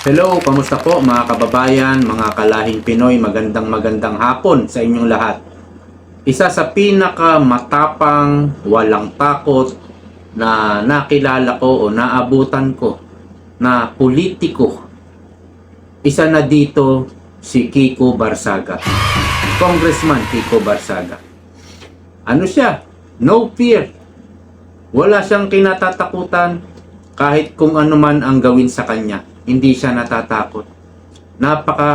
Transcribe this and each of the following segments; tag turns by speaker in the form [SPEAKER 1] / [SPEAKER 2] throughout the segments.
[SPEAKER 1] Hello, kamusta po mga kababayan, mga kalahing Pinoy, magandang magandang hapon sa inyong lahat. Isa sa pinaka matapang, walang takot na nakilala ko o naabutan ko na politiko. Isa na dito si Kiko Barsaga. Congressman Kiko Barsaga. Ano siya? No fear. Wala siyang kinatatakutan kahit kung ano man ang gawin sa kanya. Hindi siya natatakot. Napaka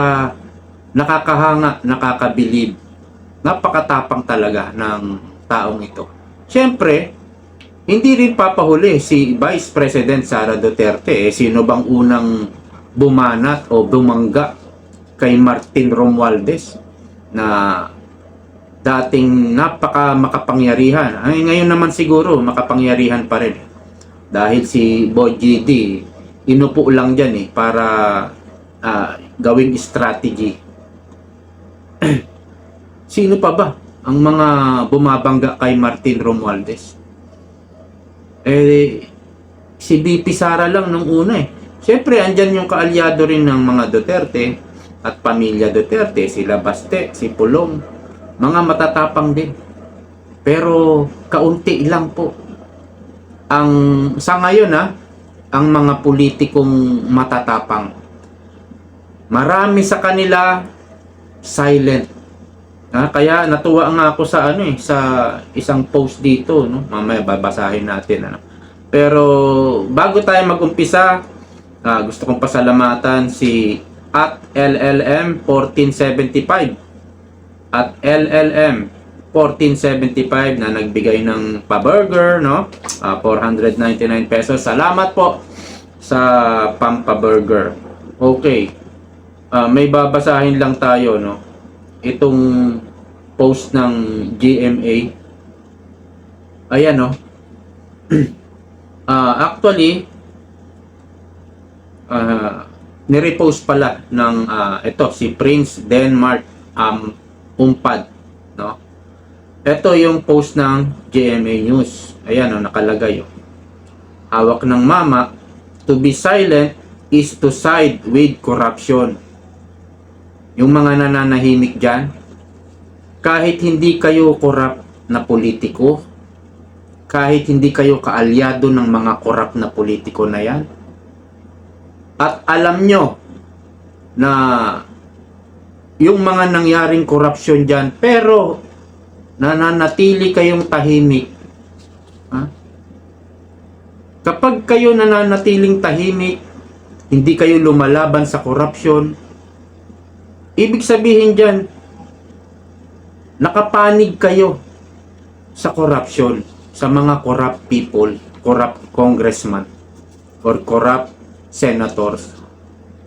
[SPEAKER 1] nakakahanga, nakakabilib. Napakatapang talaga ng taong ito. Siyempre, hindi rin papahuli si Vice President Sara Duterte. Eh, sino bang unang bumanat o bumangga kay Martin Romualdez na dating napaka makapangyarihan. Ay, ngayon naman siguro makapangyarihan pa rin. Dahil si Boy GD, inupo lang dyan eh para ah, gawing strategy. Sino pa ba ang mga bumabangga kay Martin Romualdez? Eh, si BP Sara lang nung una eh. Siyempre, andyan yung kaalyado rin ng mga Duterte at pamilya Duterte, sila Baste, si Pulong, mga matatapang din. Pero kaunti lang po. Ang sa ngayon ha, ang mga politikong matatapang. Marami sa kanila silent. Ha, kaya natuwa nga ako sa ano eh, sa isang post dito, no. Mamaya babasahin natin ano. Pero bago tayo mag-umpisa, ah, gusto kong pasalamatan si at LLM 1475 at LLM 1475 na nagbigay ng pa-burger, no? Ah, 499 pesos. Salamat po sa Pampa Burger. Okay. Ah, may babasahin lang tayo, no? Itong post ng GMA. Ayan, no? Ah, actually, ah, nirepost pala ng ah, ito si Prince Denmark um, Umpad, no? Ito yung post ng GMA News. Ayan, oh, nakalagay. Oh. Hawak ng mama, to be silent is to side with corruption. Yung mga nananahimik dyan, kahit hindi kayo korap na politiko, kahit hindi kayo kaalyado ng mga korap na politiko na yan, at alam nyo na yung mga nangyaring korupsyon dyan, pero nananatili kayong tahimik. Ha? Kapag kayo nananatiling tahimik, hindi kayo lumalaban sa korupsyon, ibig sabihin dyan, nakapanig kayo sa korupsyon, sa mga corrupt people, corrupt congressman, or corrupt senators,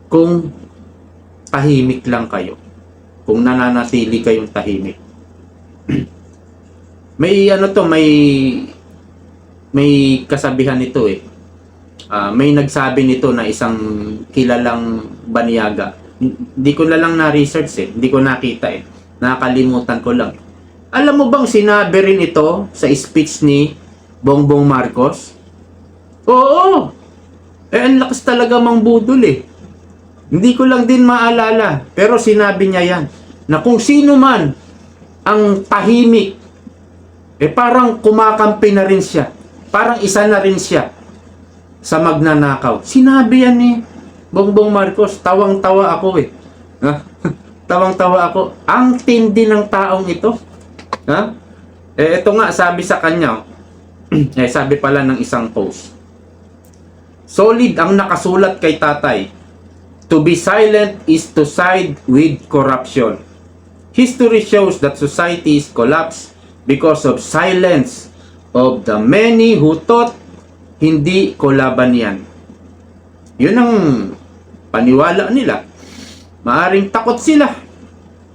[SPEAKER 1] kung tahimik lang kayo, kung nananatili kayong tahimik. may ano to, may may kasabihan nito eh. Ah, may nagsabi nito na isang kilalang banyaga. Hindi ko na lang na-research eh. Hindi ko nakita eh. Nakakalimutan ko lang. Alam mo bang sinabi rin ito sa speech ni Bongbong Marcos? Oo! Eh, ang lakas talaga mang budol eh. Hindi ko lang din maalala. Pero sinabi niya yan. Na kung sino man ang tahimik, eh parang kumakampi na rin siya. Parang isa na rin siya sa magnanakaw. Sinabi yan ni Bongbong Marcos. Tawang-tawa ako eh. Ha? Tawang-tawa ako. Ang tindi ng taong ito. Ha? Eh, ito nga, sabi sa kanya, eh, sabi pala ng isang post. Solid ang nakasulat kay tatay. To be silent is to side with corruption. History shows that societies collapse because of silence of the many who thought hindi ko laban yan. Yun ang paniwala nila. Maaring takot sila.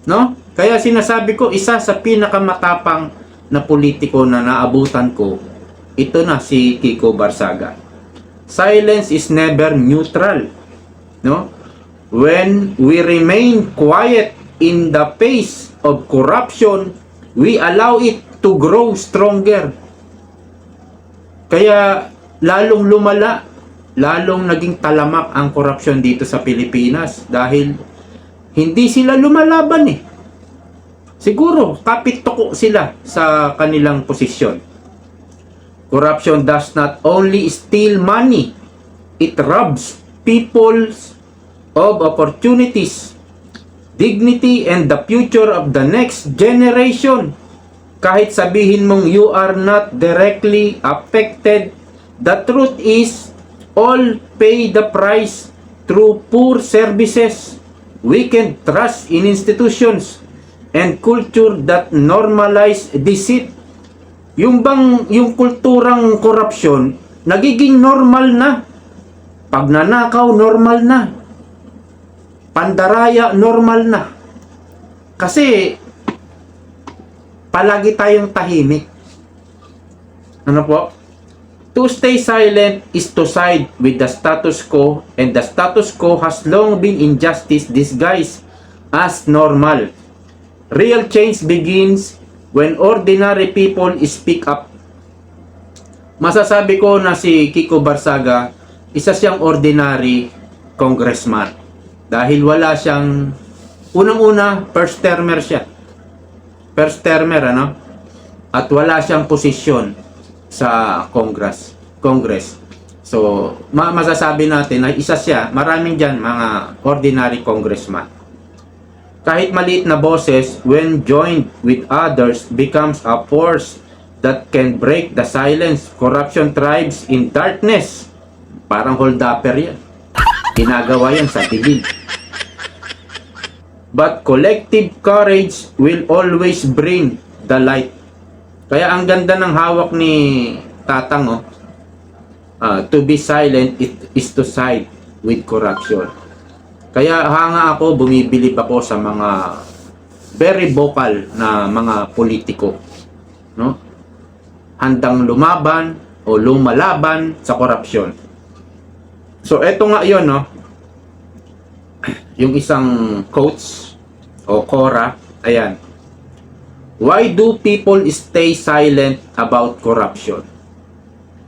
[SPEAKER 1] No? Kaya sinasabi ko, isa sa pinakamatapang na politiko na naabutan ko, ito na si Kiko Barsaga. Silence is never neutral. No? When we remain quiet in the face of corruption, we allow it to grow stronger. Kaya lalong lumala lalong naging talamak ang korupsyon dito sa Pilipinas dahil hindi sila lumalaban eh. Siguro, kapit toko sila sa kanilang posisyon. Corruption does not only steal money, it robs people of opportunities, dignity, and the future of the next generation. Kahit sabihin mong you are not directly affected, the truth is all pay the price through poor services, weakened trust in institutions, and culture that normalize deceit. Yung bang, yung kulturang korupsyon, nagiging normal na. Pagnanakaw, normal na. Pandaraya, normal na. Kasi, palagi tayong tahimik. Ano po? To stay silent is to side with the status quo and the status quo has long been injustice disguised as normal. Real change begins when ordinary people speak up. Masasabi ko na si Kiko Barsaga, isa siyang ordinary congressman. Dahil wala siyang, unang-una, first termer siya. First termer, ano? At wala siyang posisyon sa Congress. Congress. So, ma masasabi natin na isa siya, maraming dyan mga ordinary congressman. Kahit maliit na boses, when joined with others, becomes a force that can break the silence. Corruption thrives in darkness. Parang hold-upper yan. Ginagawa yan sa dilim. But collective courage will always bring the light. Kaya ang ganda ng hawak ni Tatang, oh. Ah, to be silent it is to side with corruption. Kaya hanga ako, bumibilib ako sa mga very vocal na mga politiko. No? Handang lumaban o lumalaban sa korupsyon. So, eto nga yon no? Yung isang coach o Cora, ayan. Why do people stay silent about corruption?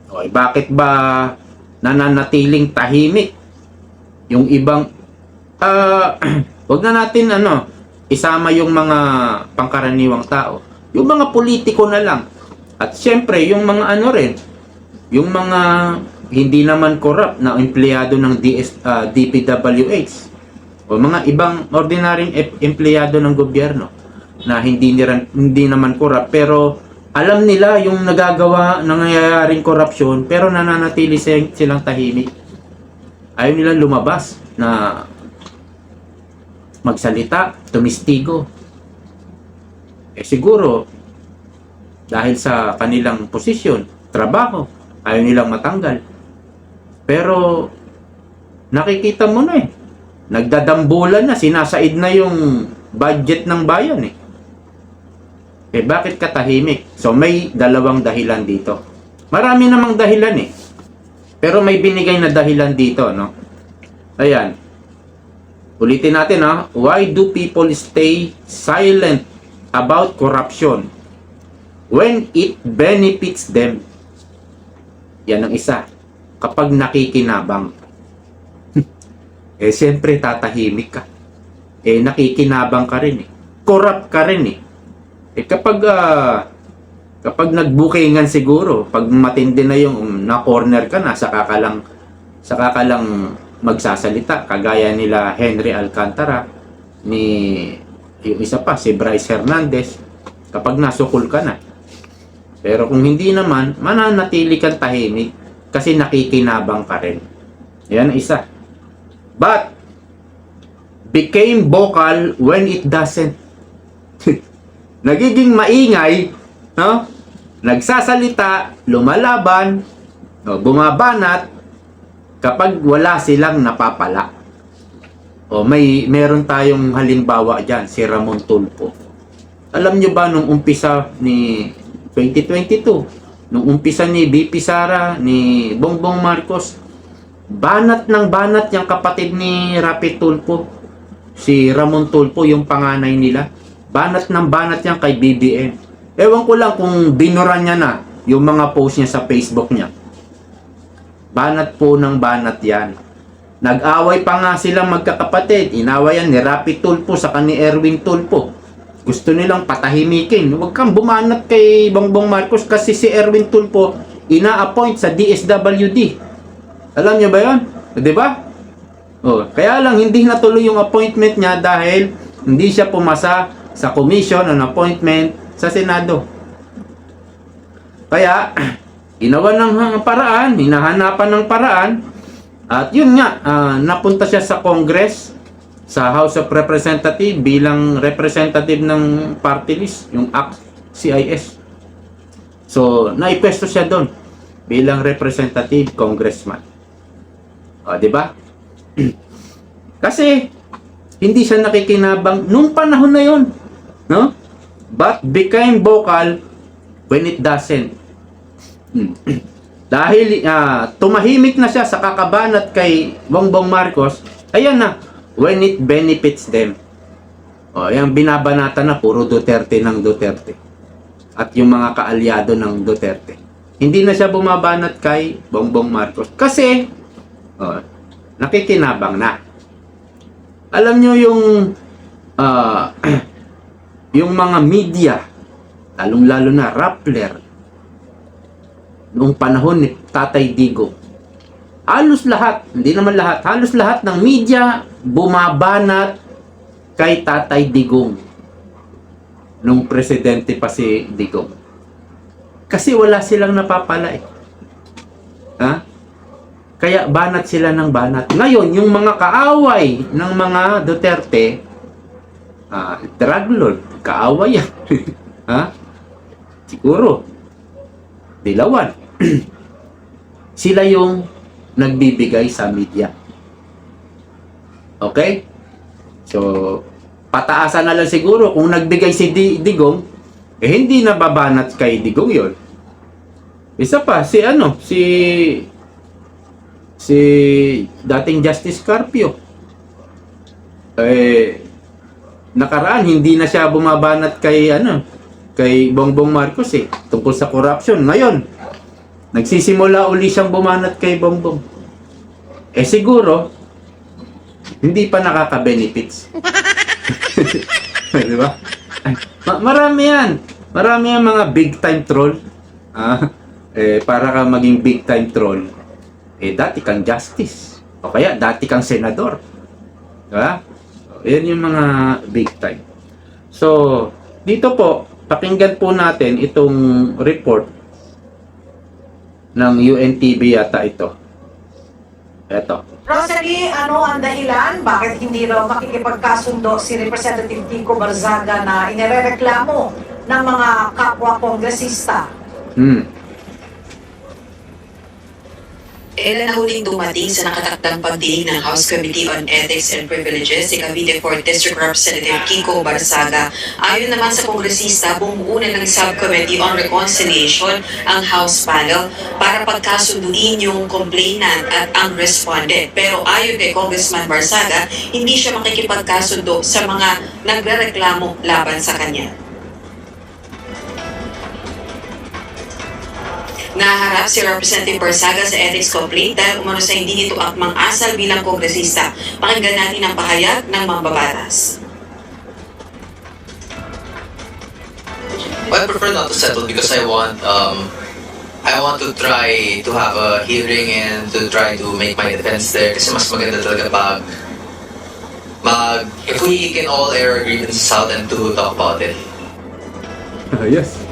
[SPEAKER 1] Okay, bakit ba nananatiling tahimik yung ibang ah wag na natin ano isama yung mga pangkaraniwang tao yung mga politiko na lang at syempre yung mga ano rin yung mga hindi naman corrupt na empleyado ng DS, ah, DPWH o mga ibang ordinaryong em- empleyado ng gobyerno na hindi nila, hindi naman corrupt pero alam nila yung nagagawa nangyayaring korupsyon pero nananatili silang, silang tahimik ayaw nilang lumabas na magsalita, tumistigo. Eh siguro, dahil sa kanilang posisyon, trabaho, ayaw nilang matanggal. Pero, nakikita mo na eh, nagdadambulan na, sinasaid na yung budget ng bayan eh. Eh bakit katahimik? So may dalawang dahilan dito. Marami namang dahilan eh. Pero may binigay na dahilan dito, no? Ayan. Ulitin natin, ha? Why do people stay silent about corruption when it benefits them? Yan ang isa. Kapag nakikinabang. Eh, siyempre, tatahimik ka. Eh, nakikinabang ka rin eh. Corrupt ka rin eh. Eh, kapag, ah, kapag nagbukingan siguro, pag matindi na yung na-corner ka na, saka ka lang, saka ka lang magsasalita kagaya nila Henry Alcantara ni yung isa pa si Bryce Hernandez kapag nasukol ka na pero kung hindi naman mananatili kang tahimik kasi nakikinabang ka rin yan isa but became vocal when it doesn't nagiging maingay no nagsasalita lumalaban o, bumabanat kapag wala silang napapala. O may meron tayong halimbawa diyan si Ramon Tulfo. Alam nyo ba nung umpisa ni 2022, nung umpisa ni BP Sara, ni Bongbong Marcos, banat ng banat yung kapatid ni Rapi Tulfo. Si Ramon Tulfo, yung panganay nila. Banat ng banat yan kay BBM. Ewan ko lang kung binuran niya na yung mga post niya sa Facebook niya Banat po ng banat yan. Nag-away pa nga silang magkakapatid. Inawayan ni Rapi Tulpo sa ni Erwin Tulpo. Gusto nilang patahimikin. Huwag kang bumanat kay Bongbong Marcos kasi si Erwin Tulpo ina-appoint sa DSWD. Alam niyo ba yon? Di ba? Oh, kaya lang hindi natuloy yung appointment niya dahil hindi siya pumasa sa commission on appointment sa Senado. Kaya, ginawa ng paraan, hinahanapan ng paraan, at yun nga, ah, napunta siya sa Congress, sa House of Representative bilang representative ng party list, yung ACT, CIS. So, naipwesto siya doon bilang representative congressman. O, di ba? Kasi, hindi siya nakikinabang nung panahon na yon, no? But became vocal when it doesn't. Hmm. Dahil ah, tumahimik na siya sa kakabanat kay Bongbong Marcos, ayan na, when it benefits them. O, yung binabanata na puro Duterte ng Duterte. At yung mga kaalyado ng Duterte. Hindi na siya bumabanat kay Bongbong Marcos. Kasi, o, nakikinabang na. Alam nyo yung ah, yung mga media, lalong-lalo na Rappler, noong panahon ni Tatay Digo, halos lahat, hindi naman lahat, halos lahat ng media bumabanat kay Tatay Digong nung presidente pa si Digong. Kasi wala silang napapala eh. Ha? Kaya banat sila ng banat. Ngayon, yung mga kaaway ng mga Duterte, ah, drug lord, kaaway yan. ha? Siguro, dilawan. sila yung nagbibigay sa media. Okay? So, pataasan na lang siguro kung nagbigay si Di- Digong, eh hindi nababanat kay Digong yon. Isa pa, si ano, si si dating Justice Carpio. Eh, nakaraan, hindi na siya bumabanat kay ano, kay Bongbong Marcos eh, tungkol sa corruption. Ngayon, nagsisimula uli siyang bumanat kay Bongbong. Eh siguro, hindi pa nakaka-benefits. Di ba? Ma- marami yan. Marami yan mga big time troll. Ah, eh, para ka maging big time troll, eh, dati kang justice. O kaya, dati kang senador. Di ba? Yan yung mga big time. So, dito po, pakinggan po natin itong report ng UNTV yata ito. Ito.
[SPEAKER 2] Rosalie, ano ang dahilan? Bakit hindi raw makikipagkasundo si Representative Kiko Barzaga na inirereklamo ng mga kapwa kongresista?
[SPEAKER 1] Hmm.
[SPEAKER 3] Ilan huling dumating sa nakatakdang pagdiin ng House Committee on Ethics and Privileges si Cavite 4th District Representative Kiko Barsaga. Ayon naman sa kongresista, bumuo na ng Subcommittee on Reconciliation ang House panel para pagkasunduin yung complainant at ang respondent. Pero ayon kay Congressman Barsaga, hindi siya makikipagkasundo sa mga nagrereklamo laban sa kanya. Naharap si Representative Barsaga sa ethics complaint dahil umano sa hindi nito akmang asal bilang kongresista. Pakinggan natin ang pahayag ng mambabatas.
[SPEAKER 4] I prefer not to settle because I want um I want to try to have a hearing and to try to make my defense there kasi mas maganda talaga pag mag if we can all air our grievances out and to talk about it.
[SPEAKER 1] yes.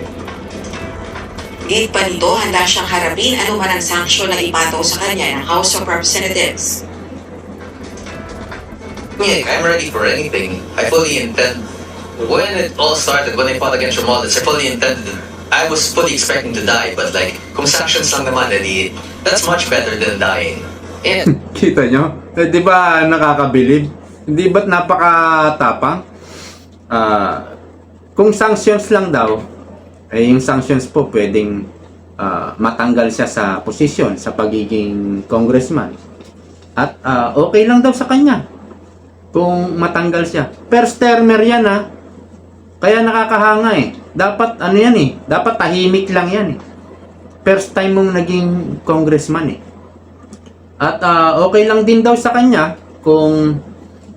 [SPEAKER 3] Gate pa nito, handa siyang harapin anuman ang sanksyon na ipataw sa kanya ng House of Representatives.
[SPEAKER 4] Yeah, I'm ready for anything. I fully intend when it all started, when I fought against Romualdez, I fully intended I was fully expecting to die, but like, kung sanctions lang naman, edi, that's much better than dying. And
[SPEAKER 1] Kita nyo? Eh, di ba nakakabilib? Hindi ba't napakatapang? Ah, kung sanctions lang daw, eh yung sanctions po pwedeng ah, matanggal siya sa posisyon sa pagiging congressman. At ah, okay lang daw sa kanya kung matanggal siya. First termer yan ha. Kaya nakakahanga eh. Dapat ano yan eh. Dapat tahimik lang yan eh. First time mong naging congressman eh. At ah, okay lang din daw sa kanya kung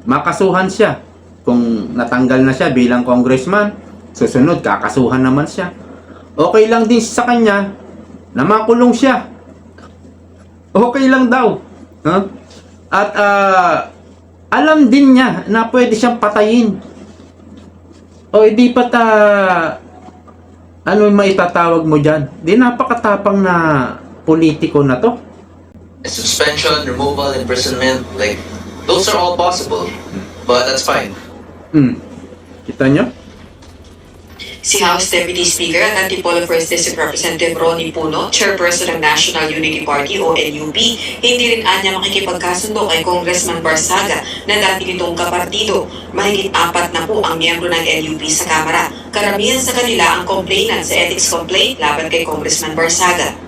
[SPEAKER 1] makasuhan siya. Kung natanggal na siya bilang congressman, susunod kakasuhan naman siya. Okay lang din sa kanya na makulong siya. Okay lang daw. Huh? At ah, alam din niya na pwede siyang patayin. O hindi pa ta ano yung maitatawag mo dyan? Di napakatapang na politiko na to.
[SPEAKER 4] Suspension, removal, imprisonment, like, those are all possible. But that's fine.
[SPEAKER 1] Hmm. Kita nyo?
[SPEAKER 3] Si House Deputy Speaker at Antipolo 1st District Representative Ronnie Puno, Chairperson ng National Unity Party o NUP, hindi rin anya makikipagkasundo kay Congressman Barsaga na dati nitong kapartido. Mahigit apat na po ang miyembro ng NUP sa Kamara. Karamihan sa kanila ang complainant sa ethics complaint laban kay Congressman Barsaga.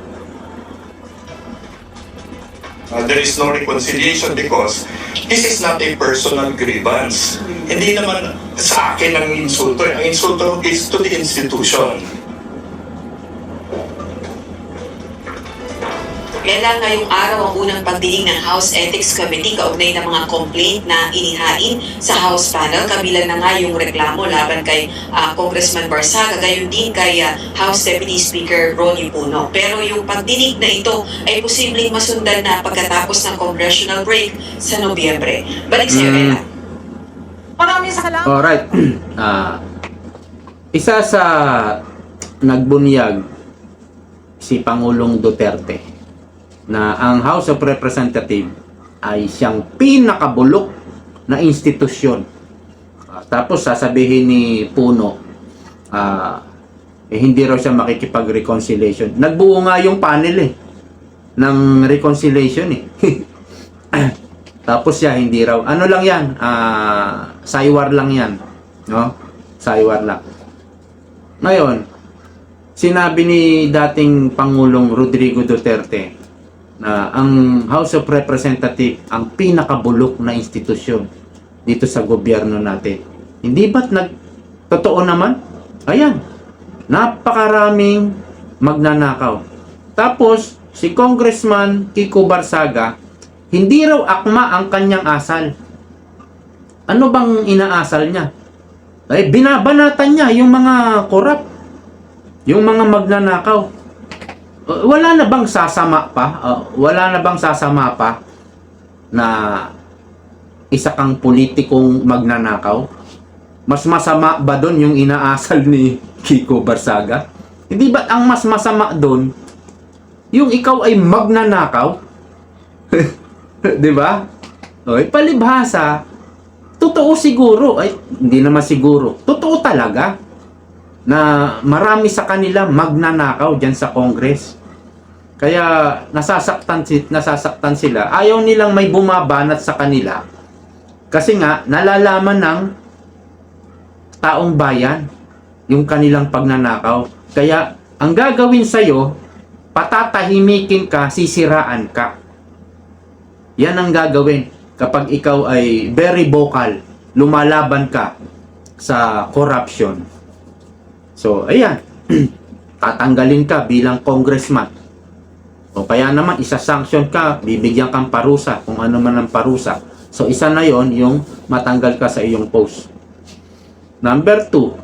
[SPEAKER 5] Uh, there is no reconciliation because this is not a personal grievance. Hindi naman sa akin ang insulto. Ang insulto is to the institution.
[SPEAKER 3] Kailan ngayong araw ang unang pagdinig ng House Ethics Committee kaugnay ng mga complaint na inihain sa House panel. Kabilang na nga yung reklamo laban kay ah, Congressman Barsaga, gayon din kay ah, House Deputy Speaker Ronnie Puno. Pero yung pagdinig na ito ay posibleng masundan na pagkatapos ng congressional break sa Nobyembre. Balik sa iyo,
[SPEAKER 1] Mm.
[SPEAKER 3] Ella.
[SPEAKER 2] Maraming salamat.
[SPEAKER 1] Alright. Ah, isa sa nagbunyag si Pangulong Duterte na ang House of Representatives ay siyang pinakabulok na institusyon. Ah, tapos sasabihin ni Puno, ah, eh, hindi raw siya makikipag-reconciliation. Nagbuo nga yung panel eh, ng reconciliation eh. Tapos siya hindi raw. Ano lang 'yan? Ah, saywar lang 'yan, no? Saywar lang. Ngayon, sinabi ni dating Pangulong Rodrigo Duterte na ang House of Representatives ang pinakabulok na institusyon dito sa gobyerno natin. Hindi ba't nag totoo naman? Ayan. Napakaraming magnanakaw. Tapos si Congressman Kiko Barsaga hindi raw akma ang kanyang asal. Ano bang inaasal niya? Ay, binabanatan niya yung mga korap. Yung mga magnanakaw. Uh, Wala na bang sasama pa? Uh, wala na bang sasama pa na isa kang politikong magnanakaw? Mas masama ba doon yung inaasal ni Kiko Barsaga? Hindi ba ang mas masama doon yung ikaw ay magnanakaw? 'Di ba? Okay, palibhasa, totoo siguro, ay hindi naman siguro, totoo talaga na marami sa kanila magnanakaw diyan sa Congress. Kaya nasasaktan nasasaktan sila. Ayaw nilang may bumabanat sa kanila. Kasi nga nalalaman ng taong bayan yung kanilang pagnanakaw. Kaya ang gagawin sa iyo, patatahimikin ka, sisiraan ka. Yan ang gagawin kapag ikaw ay very vocal, lumalaban ka sa corruption. So, ayan. Tatanggalin ka bilang congressman. O kaya naman, isa-sanction ka, bibigyan kang parusa, kung ano man ang parusa. So, isa na yon yung matanggal ka sa iyong post. Number two,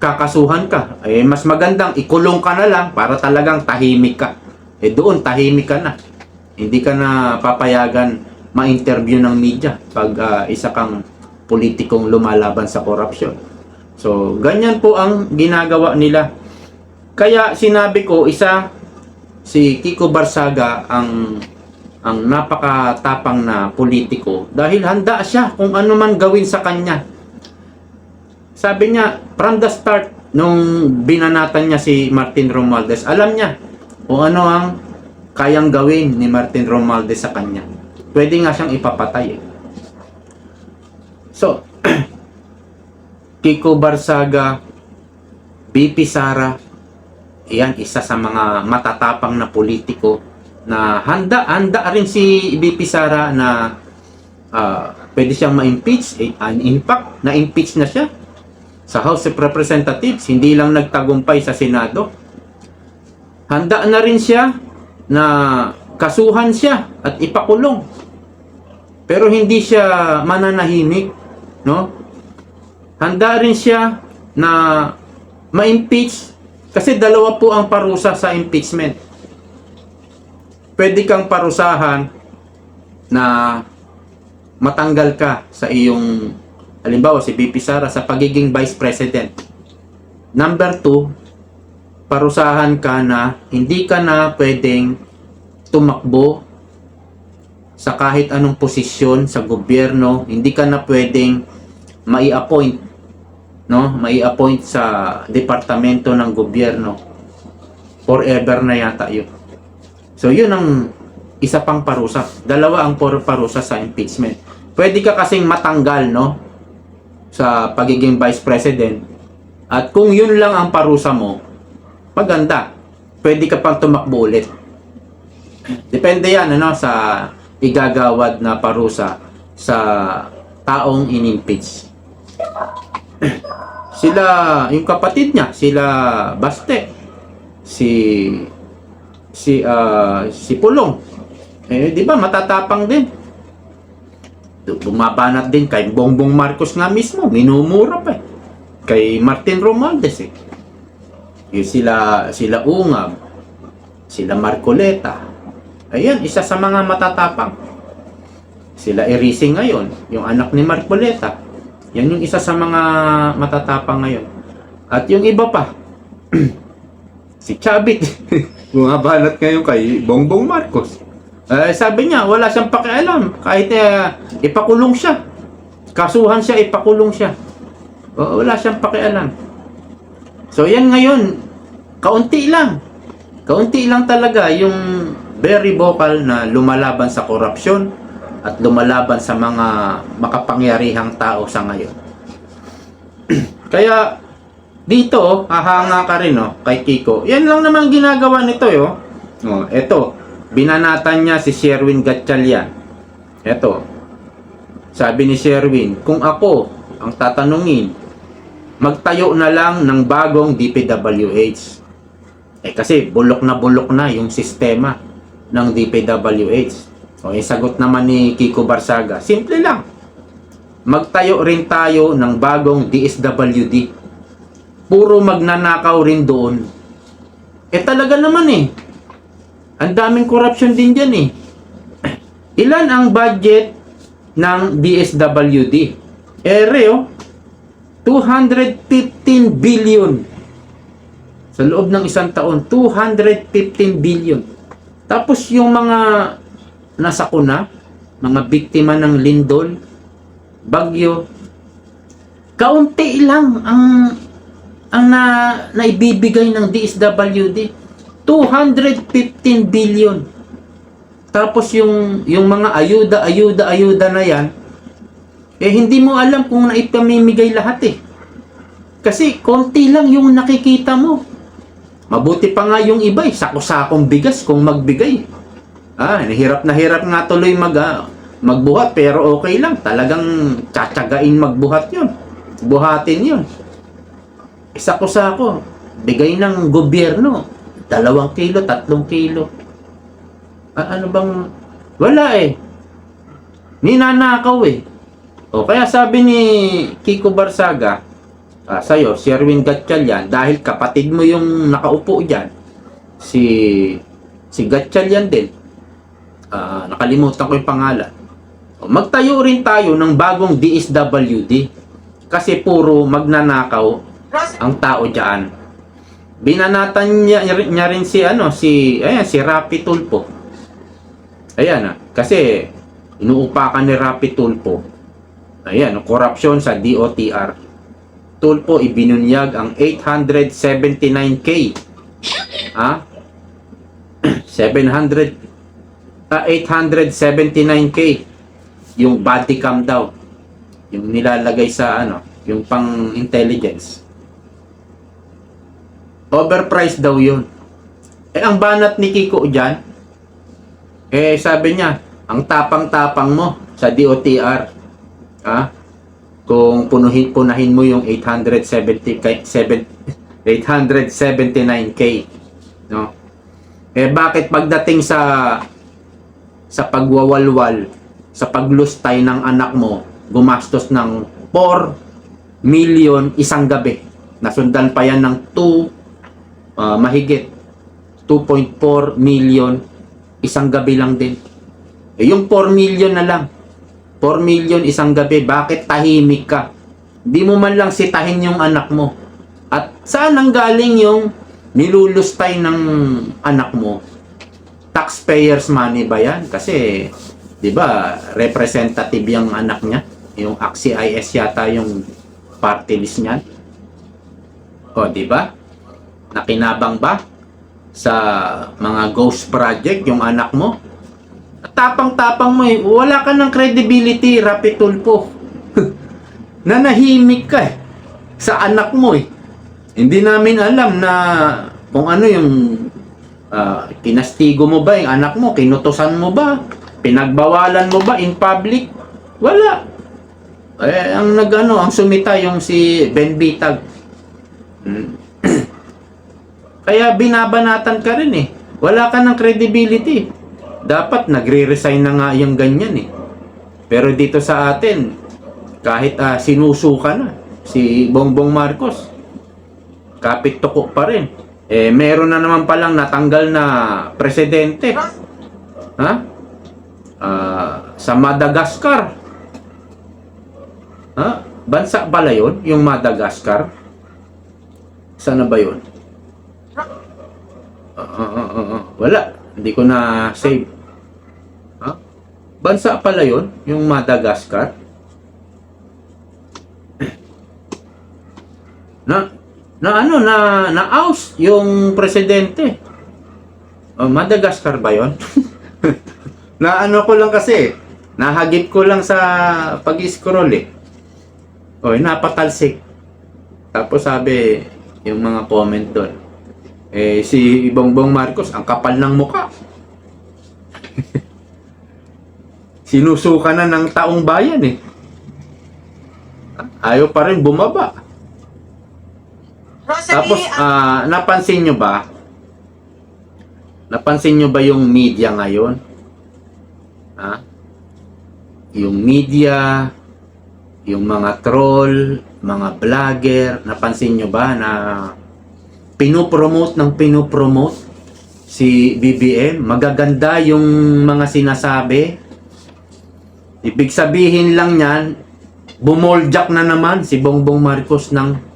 [SPEAKER 1] kakasuhan ka. Eh, mas magandang ikulong ka na lang para talagang tahimik ka. Eh, doon, tahimik ka na. Hindi ka na papayagan ma-interview ng media pag ah, isa kang politikong lumalaban sa korupsyon. So, ganyan po ang ginagawa nila. Kaya sinabi ko, isa si Kiko Barsaga ang ang napakatapang na politiko dahil handa siya kung ano man gawin sa kanya. Sabi niya, from the start, nung binanatan niya si Martin Romualdez, alam niya kung ano ang kayang gawin ni Martin Romualdez sa kanya. Pwede nga siyang ipapatay eh. So, Kiko Barsaga, BP Sara, yan isa sa mga matatapang na politiko na handa handa rin si BP Sara na ah, pwede siyang ma-impeach eh, and in fact na-impeach na siya sa House of Representatives hindi lang nagtagumpay sa Senado handa na rin siya na kasuhan siya at ipakulong. Pero hindi siya mananahimik, no? Handa rin siya na ma-impeach kasi dalawa po ang parusa sa impeachment. Pwede kang parusahan na matanggal ka sa iyong halimbawa si BP Sara sa pagiging vice president. Number two, parusahan ka na hindi ka na pwedeng tumakbo sa kahit anong posisyon sa gobyerno, hindi ka na pwedeng mai-appoint no, mai-appoint sa departamento ng gobyerno. Forever na yata 'yun. So 'yun ang isa pang parusa. Dalawa ang parusa sa impeachment. Pwede ka kasing matanggal, no? Sa pagiging vice president. At kung yun lang ang parusa mo, maganda. Pwede ka pang tumakbo ulit. Depende yan, ano, sa igagawad na parusa sa taong inimpeach. Sila, yung kapatid niya, sila Baste, si si ah, si Pulong. Eh, di ba matatapang din. Bumabanat din kay Bongbong Marcos nga mismo, minumura pa eh. Kay Martin Romualdez eh. Yung sila, sila Ungab, sila Marcoleta. Ayan, isa sa mga matatapang. Sila Erisi ngayon, yung anak ni Marcoleta. Yan yung isa sa mga matatapang ngayon. At yung iba pa, si Chabit, bumabanat ngayon kay Bongbong Marcos. Eh, sabi niya, wala siyang pakialam. Kahit eh, ipakulong siya. Kasuhan siya, ipakulong siya. O, wala siyang pakialam. So, yan ngayon, kaunti lang. Kaunti lang talaga yung very vocal na lumalaban sa korupsyon at lumalaban sa mga makapangyarihang tao sa ngayon. Kaya, dito, oh, hahanga ka rin, oh, kay Kiko. Yan lang naman ginagawa nito, yo. Oh, eto, binanatan niya si Sherwin Gatchalian. Eto, sabi ni Sherwin, kung ako ang tatanungin, magtayo na lang ng bagong DPWH. Eh kasi bulok na bulok na yung sistema ng DPWH. O yung sagot naman ni Kiko Barsaga, simple lang. Magtayo rin tayo ng bagong DSWD. Puro magnanakaw rin doon. Eh talaga naman eh. Ang daming corruption din dyan eh. Ilan ang budget ng DSWD? Ere oh, 215 billion. Sa loob ng isang taon, 215 billion. Tapos yung mga nasa kuna, mga biktima ng lindol, bagyo, kaunti lang ang ang na naibibigay ng DSWD. 215 billion. Tapos yung yung mga ayuda, ayuda, ayuda na yan, eh hindi mo alam kung naipamimigay lahat eh. Kasi konti lang yung nakikita mo. Mabuti pa nga yung iba eh, sako-sakong bigas kung magbigay. Ah, nahirap na hirap nga tuloy mag, ah, magbuhat pero okay lang. Talagang tsatsagain magbuhat yun. Buhatin yun. Isa ko sako, bigay ng gobyerno. Dalawang kilo, tatlong kilo. A- ano bang... Wala eh. Ninanakaw eh. O kaya sabi ni Kiko Barsaga, ah, sa'yo, si Erwin Gatchalian, dahil kapatid mo yung nakaupo dyan, si, si Gatchalian din, ah, nakalimutan ko yung pangalan. Magtayo rin tayo ng bagong DSWD kasi puro magnanakaw ang tao diyan. Binanatan niya, niya rin si ano si ayan si Rapi Tulpo. Ayan ah, kasi inuupakan ni Rapi Tulpo. Ayan, corruption sa DOTR. Tulpo ibinunyag ang 879k. Ah? 700 ah, 879k yung body cam daw. Yung nilalagay sa ano, yung pang intelligence. Overpriced daw yun. Eh, ang banat ni Kiko dyan, eh, sabi niya, ang tapang-tapang mo sa DOTR, ah, kung punuhin, punahin mo yung 870, kay- seven- 879K, no? Eh, bakit pagdating sa sa pagwawalwal, sa paglustay ng anak mo, gumastos ng 4 million isang gabi. Nasundan pa yan ng 2, ah, mahigit 2.4 million isang gabi lang din. Eh, yung 4 million na lang. 4 million isang gabi. Bakit tahimik ka? Di mo man lang sitahin yung anak mo. At saan ang galing yung nilulustay ng anak mo? Taxpayers money ba yan? Kasi, di ba, representative yung anak niya. Yung AXI-IS yata yung party list niyan. O, di ba? Nakinabang ba sa mga ghost project yung anak mo? Tapang-tapang mo eh. Wala ka ng credibility, Rapi Tulfo. Nanahimik ka eh. Sa anak mo eh. Hindi namin alam na kung ano yung ah, kinastigo mo ba yung anak mo, kinutusan mo ba, pinagbawalan mo ba in public? Wala. Eh, ang nagano, ang sumita yung si Ben Bitag. Hmm. Kaya binabanatan ka rin eh. Wala ka ng credibility. Dapat nagre-resign na nga yung ganyan eh. Pero dito sa atin, kahit ah, sinusuka na si Bongbong Marcos, kapit tuko pa rin. Eh, meron na naman palang natanggal na presidente. Ha? Ah, sa Madagascar. Ha? Bansa pala yun, yung Madagascar? Saan na ba yun? Ah, ah, ah, ah, ah. Wala. Hindi ko na save. Ha? Bansa pala yun, yung Madagascar. Na na ano na na oust yung presidente. Oh, Madagascar ba 'yon? na ano ko lang kasi, nahagip ko lang sa pag-scroll eh. Oy, napatalsik. Tapos sabi yung mga comment doon. Eh si Bongbong Marcos ang kapal ng muka. Sinusuka na ng taong bayan eh. Ayaw pa rin bumaba.
[SPEAKER 2] Rosalie,
[SPEAKER 1] Tapos,
[SPEAKER 2] ah,
[SPEAKER 1] ah, napansin nyo ba? Napansin nyo ba yung media ngayon? Ha? Yung media, yung mga troll, mga vlogger, napansin nyo ba na pinopromote ng pinopromote si BBM? Magaganda yung mga sinasabi. Ibig sabihin lang yan, bumoljak na naman si Bongbong Marcos ng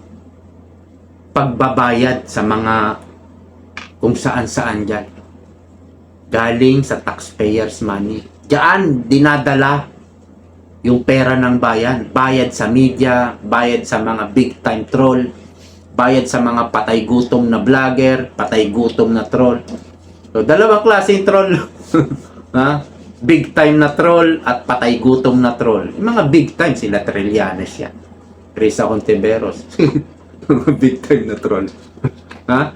[SPEAKER 1] pagbabayad sa mga kung saan-saan dyan. Galing sa taxpayers money. Diyan, dinadala yung pera ng bayan. Bayad sa media, bayad sa mga big time troll, bayad sa mga patay gutom na vlogger, patay gutom na troll. So, dalawang klaseng troll. ha? Big time na troll at patay gutom na troll. Yung mga big time, sila Trillanes yan. Risa Contiveros. big time na troll. ha?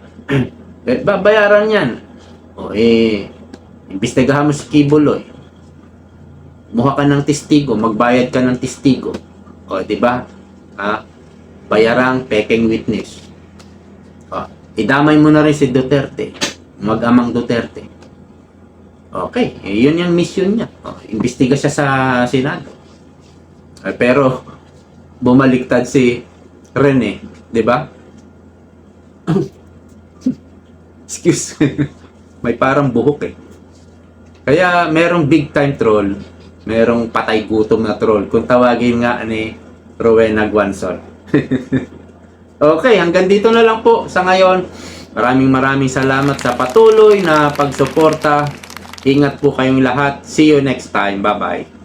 [SPEAKER 1] eh, babayaran yan. O eh, imbestigahan mo si Kibuloy. Muha ka ng testigo, magbayad ka ng testigo. O, di ba? Ha? Bayarang peking witness. O, idamay mo na rin si Duterte. Mag-amang Duterte. Okay, eh, yun yung mission niya. O, imbestiga siya sa Senado. Eh, pero, bumaliktad si Rene, di ba? Excuse May parang buhok eh. Kaya merong big time troll, merong patay gutom na troll. Kung tawagin nga ni Rowena Guanzon. okay, hanggang dito na lang po sa ngayon. Maraming maraming salamat sa patuloy na pagsuporta. Ingat po kayong lahat. See you next time. Bye-bye.